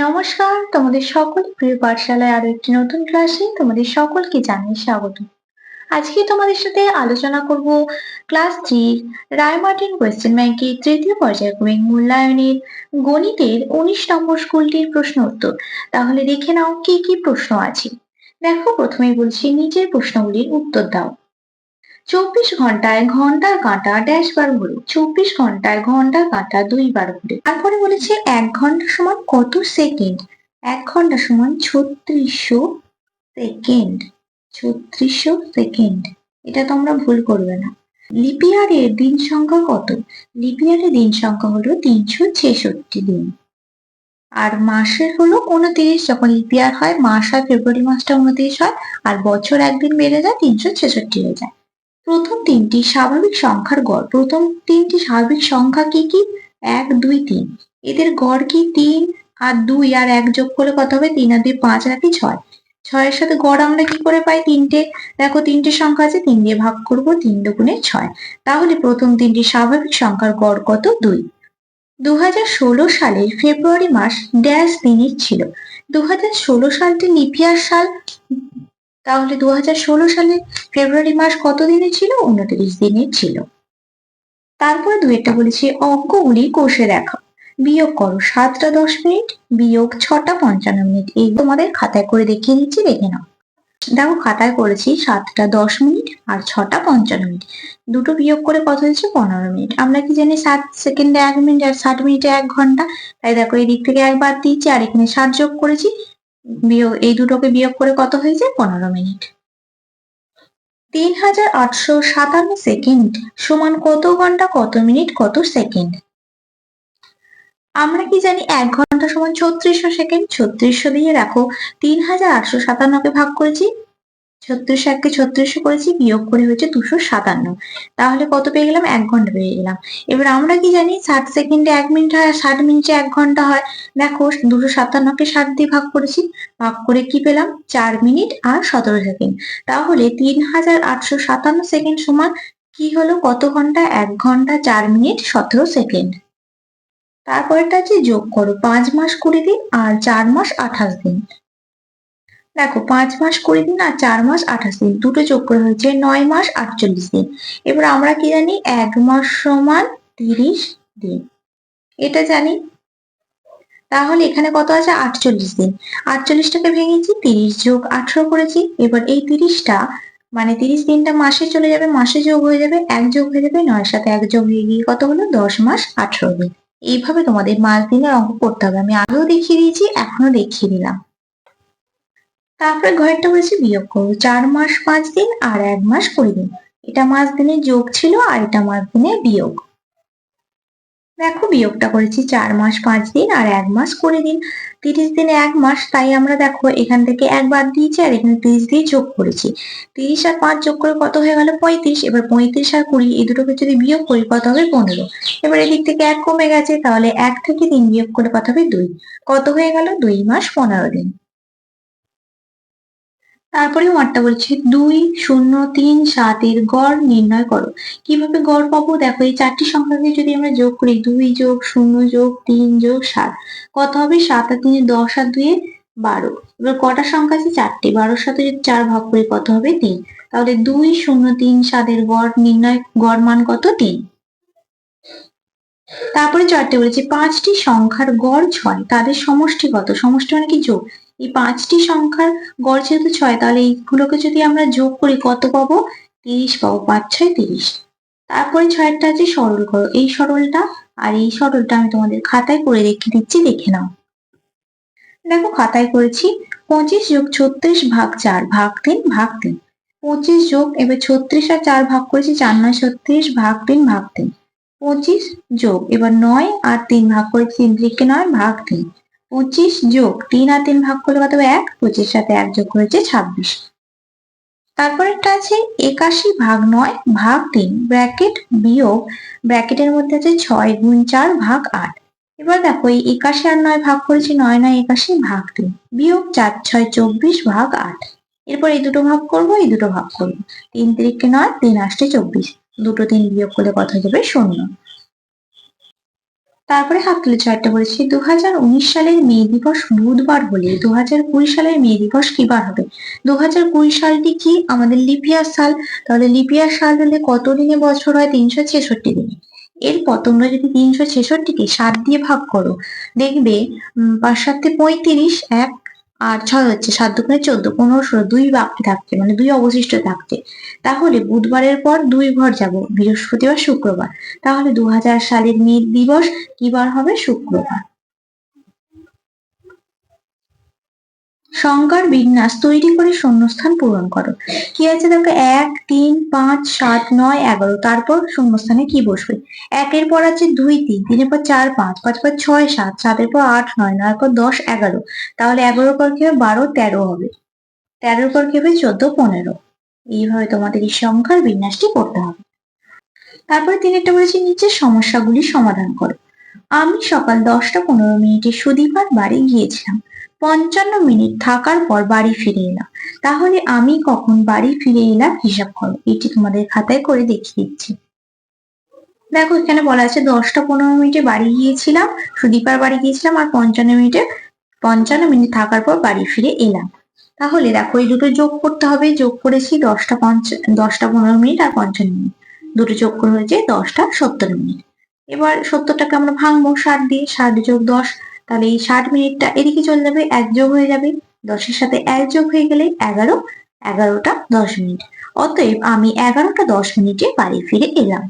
নমস্কার, তোমাদের সকল প্রিয় পাঠশালায় আরও একটি নতুন ক্লাসে তোমাদের সকলকে জানাই স্বাগত। আজকে তোমাদের সাথে আলোচনা করব ক্লাস থ্রি রায়মার্টিন কোয়েশ্চেন ব্যাংকের তৃতীয় পর্যায়ক্রমিক মূল্যায়নের গণিতের উনিশ নম্বর স্কুলটির প্রশ্ন উত্তর। তাহলে দেখে নাও কি কি প্রশ্ন আছে। দেখো, প্রথমেই বলছি, নিচের প্রশ্নগুলির উত্তর দাও। চব্বিশ ঘন্টায় ঘণ্টার কাঁটা ড্যাশ বার ঘুরে চব্বিশ ঘন্টায় ঘণ্টার কাঁটা দুই বার ঘুরে তারপরে বলেছে এক ঘণ্টা সমান কত সেকেন্ড এক ঘণ্টা সমান ছত্রিশশো সেকেন্ড ছত্রিশশো সেকেন্ড এটা তোমরা ভুল করবে না। লিপিয়ারের দিন সংখ্যা কত? লিপিয়ারের দিন সংখ্যা হলো তিনশো ছেষট্টি দিন। আর মাসের হলো উনত্রিশ, যখন লিপিয়ার হয়, মাস হয়, ফেব্রুয়ারি মাসটা উনত্রিশ হয়, আর বছর একদিন বেড়ে যায়, তিনশো ছেষট্টি হয়ে যায়। প্রথম তিনটি স্বাভাবিক সংখ্যার গড়। প্রথম তিনটি স্বাভাবিক সংখ্যা কি কি? এক, দুই, তিন। এদের গড় কি তিন? আর দুই আর এক যোগ করলে কত হবে? তিন আর দুই পাঁচ নাকি ছয়। ছয়ের সাথে গড় আমরা কি করে পাই তিনটে? দেখো তিনটে সংখ্যা আছে, তিন দিয়ে ভাগ করব তিন দুগুণে ছয়। তাহলে প্রথম তিনটি স্বাভাবিক সংখ্যার গড় কত? দুই। দু সালের ফেব্রুয়ারি মাস ড্যাশ দিনের ছিল। দু হাজার ষোলো সালটি লিপিয়ার সাল তাহলে দু হাজার ষোলো সালে ফেব্রুয়ারি মাস কত দিনে ছিল? উনত্রিশ দিনের ছিল। তারপরে দুয়েরটা বলেছি, অঙ্কগুলি কোষে দেখা। বিয়োগ করো সাতটা দশ মিনিট, বিয়োগ ছটা পঞ্চান্ন মিনিট। এই তোমাদের খাতায় করে দেখিয়ে দিচ্ছি, দেখে নাও। দেখো খাতায় করেছি সাতটা দশ মিনিট আর ছটা পঞ্চান্ন মিনিট। দুটো বিয়োগ করে কত হয়েছে? পনেরো মিনিট। আমরা কি জানি ষাট সেকেন্ডে এক মিনিট আর ষাট মিনিটে এক ঘণ্টা? তাই দেখো এই দিক থেকে একবার দিয়েছি, আর এখানে ষাট যোগ করেছি বিয়োগ এই দুটোকে বিয়োগ করে কত হয়েছে পনেরো মিনিট। তিন হাজার আটশো সাতান্ন সেকেন্ড সমান কত ঘণ্টা? কত মিনিট? কত সেকেন্ড? আমরা কি জানি এক ঘণ্টা সমান ছত্রিশশো সেকেন্ড? ছত্রিশশো দিয়ে রাখো তিন হাজার আটশো সাতান্নকে ভাগ করেছি ছত্রিশ এককে ছত্রিশশো করেছি, বিয়োগ করে হয়েছে দুশো সাতান্ন। তাহলে কত পেয়ে গেলাম? এক ঘণ্টা পেয়ে গেলাম। এবার আমরা কি জানি? ষাট সেকেন্ডে এক মিনিট হয় ষাট মিনিটে এক ঘণ্টা হয়। দেখো, দুশো সাতান্নকে ষাট দিয়ে ভাগ করেছি। ভাগ করে কি পেলাম? চার মিনিট আর সতেরো সেকেন্ড। তাহলে তিন হাজার আটশো সাতান্ন সেকেন্ড সমান কি হলো? কত ঘণ্টা? এক ঘণ্টা, চার মিনিট, সতেরো সেকেন্ড। তারপরটা আছে যোগ করো, পাঁচ মাস কুড়ি দিন আর চার মাস আঠাশ দিন। দেখো, পাঁচ মাস কুড়ি দিন আর চার মাস আঠাশ দিন। দুটো যোগ করে হয়েছে নয় মাস আটচল্লিশ দিন। এবার আমরা কি জানি? এক মাস সমান তিরিশ দিন। এটা জানি? তাহলে এখানে কত আছে? আটচল্লিশ দিন। আটচল্লিশটাকে ভেঙেছি, তিরিশ যোগ আঠারো করেছি। এবার এই তিরিশটা মানে তিরিশ দিনটা মাসে চলে যাবে, মাসে যোগ হয়ে যাবে, এক যোগ হয়ে যাবে নয়ের সাথে এক যোগ হয়ে গিয়ে কত হলো? দশ মাস আঠারো দিন। এইভাবে তোমাদের মাস দিনের অঙ্ক করতে হবে। আমি আগেও দেখিয়ে দিয়েছি এখনও দেখিয়ে দিলাম। তারপরে ঘরেরটা বলেছি বিয়োগ করব। চার মাস পাঁচ দিন আর এক মাস কুড়ি দিন। এটা মাস দিনে যোগ ছিল আর এটা মাস দিনে বিয়োগ। দেখো বিয়োগটা করেছি চার মাস পাঁচ দিন আর এক মাস কুড়ি দিন। তিরিশ দিনে এক মাস, তাই আমরা দেখো এখান থেকে এক বাদ দিয়েছি আর এখানে তিরিশ দিয়ে যোগ করেছি। তিরিশ আর পাঁচ যোগ করে কত হয়ে গেল? পঁয়ত্রিশ। এবার পঁয়ত্রিশ আর কুড়ি, এই দুটোকে যদি বিয়োগ করি কত হবে? পনেরো। এবার এদিক থেকে এক কমে গেছে, তাহলে এক থেকে তিন বিয়োগ করে কত হবে? দুই। কত হয়ে গেল? দুই মাস পনেরো দিন। তারপরে মারটা বলছে, দুই শূন্য তিন সাত এর গড় নির্ণয় করো। কীভাবে গড় পাবো? দেখো, এই চারটি সংখ্যাকে যদি আমরা যোগ করি, দুই যোগ শূন্য যোগ তিন যোগ সাত, কত হবে? সাত আর তিনে দশ আর দুয়ে বারো। এবার কটা সংখ্যা আছে? চারটি। বারোর সাথে যদি চার ভাগ করি, কত হবে? তিন। তাহলে দুই শূন্য তিন সাতের গড় নির্ণয়, গড় মান কত? তিন। তারপরে চারটে বলেছি, পাঁচটি সংখ্যার গড় ছয়, তাদের সমষ্টি কত? সমষ্টি মানে কি যোগ? এই পাঁচটি সংখ্যার গড় যেহেতু ছয়, তাহলে এইগুলোকে যদি আমরা যোগ করি, কত পাবো? তিরিশ পাবো, পাঁচ, ছয়, তিরিশ। তারপরে ছয়টা আছে সরল করো এই সরলটা আর এই সরলটা আমি তোমাদের খাতায় করে রেখে দিচ্ছি, দেখে নাও। দেখো, খাতায় করেছি পঁচিশ যোগ ছত্রিশ ভাগ চার, ভাগ তিন ভাগ তিন। পঁচিশ যোগ, এবার ছত্রিশ আর চার ভাগ করেছি, চার, নয়, ছত্রিশ, ভাগ তিন ভাগ তিন। পঁচিশ যোগ, এবার নয় আর তিন ভাগ করেছি, তিন দিকে নয়, ভাগ তিন। পঁচিশ যোগ তিন আর তিন ভাগ করলে কত এক। পঁচিশ সাথে এক যোগ হয়েছে ছাব্বিশ। তারপরেরটা আছে একাশি ভাগ নয় ভাগ তিন। ব্র্যাকেট বিয়োগ, ব্র্যাকেটের মধ্যে আছে ছয় গুণ চার ভাগ আট। এবার দেখো, এই একাশি আর নয় ভাগ করেছি নয় নয় একাশি ভাগ তিন। বিয়োগ চার ছয় চব্বিশ ভাগ আট। এরপর এই দুটো ভাগ করব, এই দুটো ভাগ করব। তিন তিরিখকে নয়, তিন আসতে চব্বিশ। দুটো তিন বিয়োগ করলে কত হয়ে যাবে? শূন্য। তারপরে হাত তুলে চারটা বলেছি দু হাজার উনিশ সালের মে দিবস বুধবার হলে দু হাজার কুড়ি সালের মে দিবস কি বার হবে? দু হাজার কুড়ি সালটি কি? আমাদের লিপিয়ার সাল। তাহলে লিপিয়ার সাল হলে কত দিনে বছর হয়? তিনশো ছেষট্টি দিনে। এরপর তোমরা যদি তিনশো ছেষট্টিকে সাত দিয়ে ভাগ করো, দেখবে পাঁচ সাতে পঁয়ত্রিশ, এক আর ছয় হচ্ছে সাত দুগুণে চোদ্দ, পনেরো, ষোলো, দুই বাকি থাকছে মানে দুই অবশিষ্ট থাকছে। তাহলে বুধবারের পর দুই ঘর যাব বৃহস্পতিবার শুক্রবার। তাহলে দু হাজার সালের মে দিবস কি বার হবে? শুক্রবার। সংখ্যার বিন্যাস তৈরি করে শূন্যস্থান পূরণ করো। কি আছে দেখো? এক, তিন, পাঁচ, সাত, নয়, এগারো। তারপর শূন্যস্থানে কি বসবে? একের পর আছে দুই, তিন। তিনের পর চার, পাঁচ। পাঁচ পর ছয়, সাত। সাতের পর আট, নয়। নয়ের পর দশ, এগারো। তাহলে এগারোর পর কি হবে? বারো, তেরো হবে। তেরোর পর কি হবে? চোদ্দ, পনেরো। এইভাবে তোমাদের এই সংখ্যার বিন্যাসটি করতে হবে। তারপরে তিনি একটা বলেছি, নিচের সমস্যাগুলি সমাধান করো। আমি সকাল দশটা পনেরো মিনিটে সুদীপার বাড়ি গিয়েছিলাম। পঞ্চান্ন মিনিট থাকার পর বাড়ি ফিরে এলাম। তাহলে আমি কখন বাড়ি ফিরে এলাম হিসাব করো। এটি তোমাদের খাতায় করে দেখিয়ে দিচ্ছি। দেখো, এখানে বলা আছে দশটা পনেরো মিনিটে বাড়ি গিয়েছিলাম, সুদীপার বাড়ি গিয়েছিলাম আর পঞ্চান্ন মিনিটে, পঞ্চান্ন মিনিট থাকার পর বাড়ি ফিরে এলাম। তাহলে দেখো, এই দুটো যোগ করতে হবে। যোগ করেছি দশটা পঞ্চ, দশটা পনেরো মিনিট আর পঞ্চান্ন মিনিট। দুটো যোগ করে হয়েছে দশটা সত্তর মিনিট। এবার সত্তরটাকে আমরা ভাঙবো, ষাট দিয়ে, ষাট যোগ দশ তাহলে এই ষাট মিনিটটা এদিকে চলে যাবে, এক যোগ হয়ে যাবে। দশের সাথে এক যোগ হয়ে গেলে এগারো, এগারোটা দশ মিনিট। অতএব আমি এগারোটা দশ মিনিটে বাড়ি ফিরে এলাম।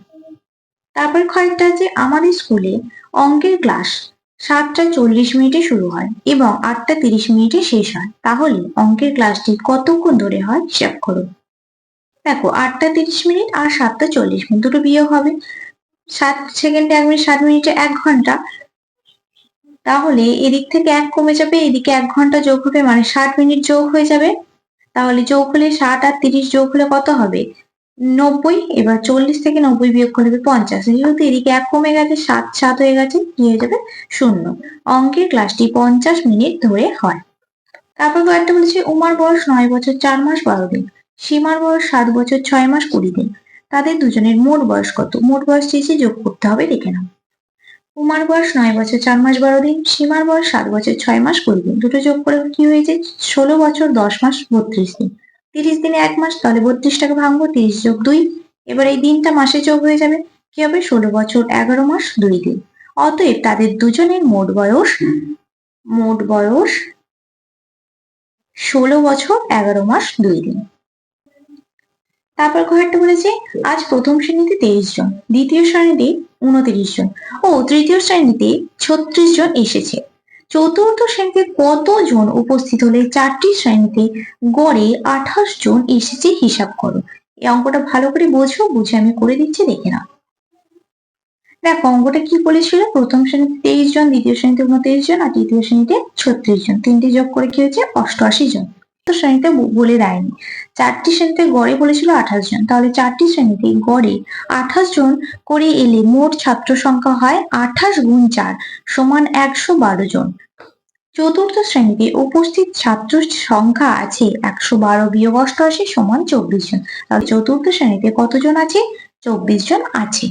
তারপর কয়েকটা আছে, আমাদের স্কুলে অঙ্কের ক্লাস সাতটা চল্লিশ মিনিটে শুরু হয় এবং আটটা তিরিশ মিনিটে শেষ হয়। তাহলে অঙ্কের ক্লাসটি কতক্ষণ ধরে হয় হিসাব করুন দেখো, আটটা তিরিশ মিনিট আর সাতটা চল্লিশ মিনিট, দুটো বিয়োগ হবে। সাত সেকেন্ডে এক মিনিট সাত মিনিটে এক ঘণ্টা তাহলে এদিক থেকে এক কমে যাবে, এদিকে এক ঘণ্টা যোগ হবে মানে ষাট মিনিট যোগ হয়ে যাবে। তাহলে যোগ হলে ষাট আর তিরিশ যোগ হলে কত হবে? নব্বই, এবার চল্লিশ থেকে নব্বই বিয়োগ করে পঞ্চাশ। যেহেতু এদিকে এক কমে গেছে, সাত সাত হয়ে গেছে, কি হয়ে যাবে? শূন্য। অঙ্কের ক্লাসটি পঞ্চাশ মিনিট ধরে হয়। তারপর কয়েকটা বলেছে, উমার বয়স নয় বছর, চার মাস বারো দিন। সীমার বয়স সাত বছর, ছয় মাস কুড়ি দিন। তাদের দুজনের মোট বয়স কত? মোট বয়স চেয়েছে যোগ করতে হবে, দেখে নাও। উমার বয়স নয় বছর, চার মাস বারো দিন, সীমার বয়স সাত বছর, ছয় মাস কুড়ি দিন। দুটো যোগ করে কি হয়েছে? ষোলো বছর, দশ মাস, বত্রিশ দিন। তিরিশ দিনে এক মাস, তাহলে বত্রিশটাকে ভাঙবো, তিরিশ যোগ দুই। এবার এই দিনটা মাসে যোগ হয়ে যাবে। কি হবে? ষোলো বছর, এগারো মাস, দুই দিন। অতএব তাদের দুজনের মোট বয়স মোট বয়স ষোলো বছর, এগারো মাস, দুই দিন। তারপর ঘরটা বলেছে, আজ প্রথম শ্রেণীতে তেইশ জন, দ্বিতীয় শ্রেণীতে উনত্রিশ জন ও তৃতীয় শ্রেণীতে ছত্রিশ জন এসেছে। চতুর্থ শ্রেণীতে কতজন উপস্থিত হলে চারটি শ্রেণীতে গড়ে আঠাশ জন এসেছে হিসাব করো। এই অঙ্কটা ভালো করে বোঝো, বুঝে আমি করে দিচ্ছি, দেখে না দেখো, অঙ্কটা কি বলেছিল? প্রথম শ্রেণীতে তেইশ জন, দ্বিতীয় শ্রেণীতে উনত্রিশ জন আর তৃতীয় শ্রেণীতে ছত্রিশ জন। তিনটি যোগ করে কি হয়েছে? অষ্টআশি জন। শ্রেণীতে বলে দেয়নি। চারটি শ্রেণীতে গড়ে বলেছিল আঠাশ জন। তাহলে চারটি শ্রেণীতে গড়ে আঠাশ জন করে এলে মোট ছাত্র সংখ্যা হয় আঠাশ গুণ চার সমান একশো বারো জন। চতুর্থ শ্রেণীতে উপস্থিত ছাত্র সংখ্যা আছে একশো বারো বিয়োগ অষ্টআশি সমান চব্বিশ জন। তাহলে চতুর্থ শ্রেণীতে কতজন আছে? চব্বিশ জন আছে।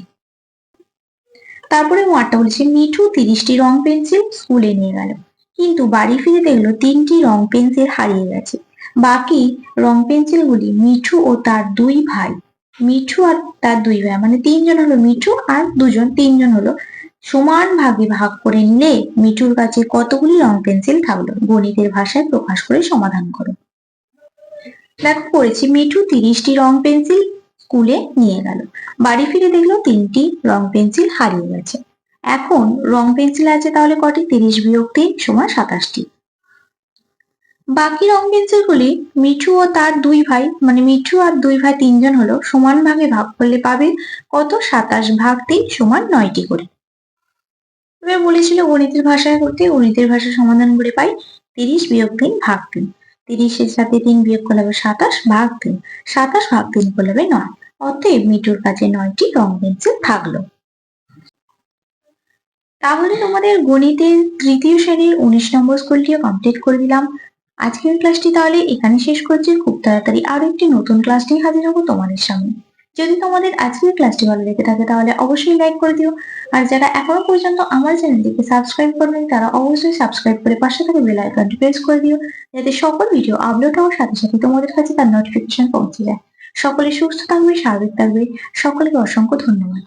তারপরে ওয়ার্ডটা বলেছে, মিঠু তিরিশটি রং পেন্সিল স্কুলে নিয়ে গেল। কিন্তু বাড়ি ফিরে দেখল তিনটি রং পেন্সিল হারিয়ে গেছে। বাকি রং পেন্সিলগুলি মিঠু ও তার দুই ভাই। মিঠু আর তার দুই ভাই মানে তিনজন হলো মিঠু আর দুজন, তিনজন হলো সমান ভাগে ভাগ করে নিলে মিঠুর কাছে কতগুলি রং পেন্সিল থাকল? গণিতের ভাষায় প্রকাশ করে সমাধান করো। দেখো, করেছি। মিঠু তিরিশটি রং পেন্সিল স্কুলে নিয়ে গেল। বাড়ি ফিরে দেখল তিনটি রং পেন্সিল হারিয়ে গেছে। এখন রং পেন্সিল আছে তাহলে কটি? তিরিশ বিয়োগ তিন সমান সাতাশটি। বাকি রং পেন্সিলগুলি মিঠু ও তার দুই ভাই মানে মিঠু আর দুই ভাই তিনজন হলো সমান ভাগে ভাগ করলে পাবে কত? সাতাশ ভাগ তিন সমান নয়টি করে। এবার বলেছিল গণিতের ভাষায় করতে, গণিতের ভাষা সমাধান করে পাই তিরিশ বিয়োগ তিন ভাগ তিন। তিরিশের সাথে তিন বিয়োগ করলে হবে সাতাশ ভাগ তিন। সাতাশ ভাগ তিন করলে হবে নয়। অতএব মিঠুর কাছে নয়টি রং পেন্সিল থাকল। তাহলে তোমাদের গণিতের তৃতীয় শ্রেণির উনিশ নম্বর স্কুলটিও কমপ্লিট করে দিলাম। আজকের ক্লাসটি তাহলে এখানে শেষ করছি। খুব তাড়াতাড়ি আরও একটি নতুন ক্লাস নিয়ে হাজির হব তোমাদের সামনে। যদি তোমাদের আজকের ক্লাসটি ভালো লেগে থাকে তাহলে অবশ্যই লাইক করে দিও। আর যারা এখনও পর্যন্ত আমার চ্যানেলটিকে সাবস্ক্রাইব করবেন তারা অবশ্যই সাবস্ক্রাইব করে পাশে থাকা বেল আইকনটি প্রেস করে দিও। যাতে সকল ভিডিও আপলোড হওয়ার সাথে সাথে তোমাদের কাছে তার নোটিফিকেশন পৌঁছে যায়। সকলে সুস্থ থাকবে স্বাভাবিক থাকবে। সকলকে অসংখ্য ধন্যবাদ।